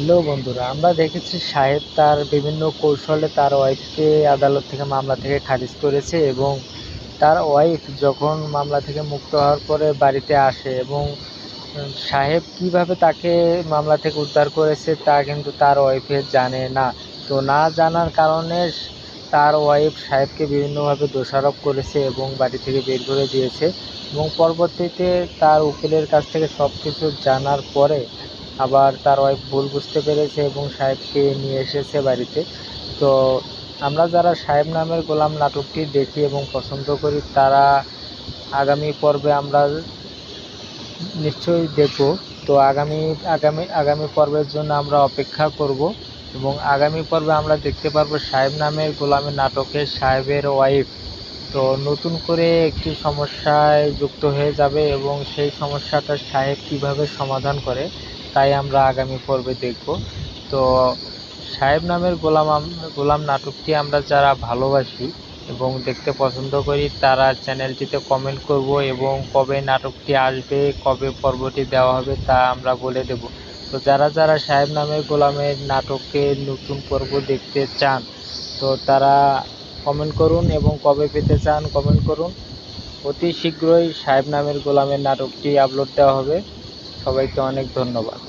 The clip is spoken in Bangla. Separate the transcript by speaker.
Speaker 1: হ্যালো বন্ধুরা, আমরা দেখেছি সাহেব তার বিভিন্ন কৌশলে তার ওয়াইফকে আদালত থেকে মামলা থেকে খারিজ করেছে এবং তার ওয়াইফ যখন মামলা থেকে মুক্ত হওয়ার পরে বাড়িতে আসে এবং সাহেব কীভাবে তাকে মামলা থেকে উদ্ধার করেছে তা কিন্তু তার ওয়াইফের জানে না। তো না জানার কারণে তার ওয়াইফ সাহেবকে বিভিন্নভাবে দোষারোপ করেছে এবং বাড়ি থেকে বের করে দিয়েছে এবং পরবর্তীতে তার উকিলের কাছ থেকে সব কিছু জানার পরে আবার তার ওয়াইফ ভুল বুঝতে পেরেছে এবং সাহেবকে নিয়ে এসেছে বাড়িতে। তো আমরা যারা সাহেব নামের গোলাম নাটকটি দেখি এবং পছন্দ করি, তারা আগামী পর্বে আমরা নিশ্চয়ই দেখব। তো আগামী আগামী আগামী পর্বের জন্য আমরা অপেক্ষা করব এবং আগামী পর্বে আমরা দেখতে পারব সাহেব নামের গোলামের নাটকে সাহেবের ওয়াইফ তো নতুন করে একটি সমস্যায় যুক্ত হয়ে যাবে এবং সেই সমস্যাটা সাহেব কীভাবে সমাধান করে তাই আমরা আগামী পর্বে দেখব। তো সাহেব নামের গোলাম গোলাম নাটকটি আমরা যারা ভালোবাসি এবং দেখতে পছন্দ করি, তারা চ্যানেলটিতে কমেন্ট করব এবং কবে নাটকটি আসবে, কবে পর্বটি দেওয়া হবে তা আমরা বলে দেব। তো যারা যারা সাহেব নামের গোলামের নাটকের নতুন পর্ব দেখতে চান, তো তারা কমেন্ট করুন এবং কবে পেতে চান কমেন্ট করুন। অতি শীঘ্রই সাহেব নামের গোলামের নাটকটি আপলোড দেওয়া হবে। সবাইকে অনেক ধন্যবাদ।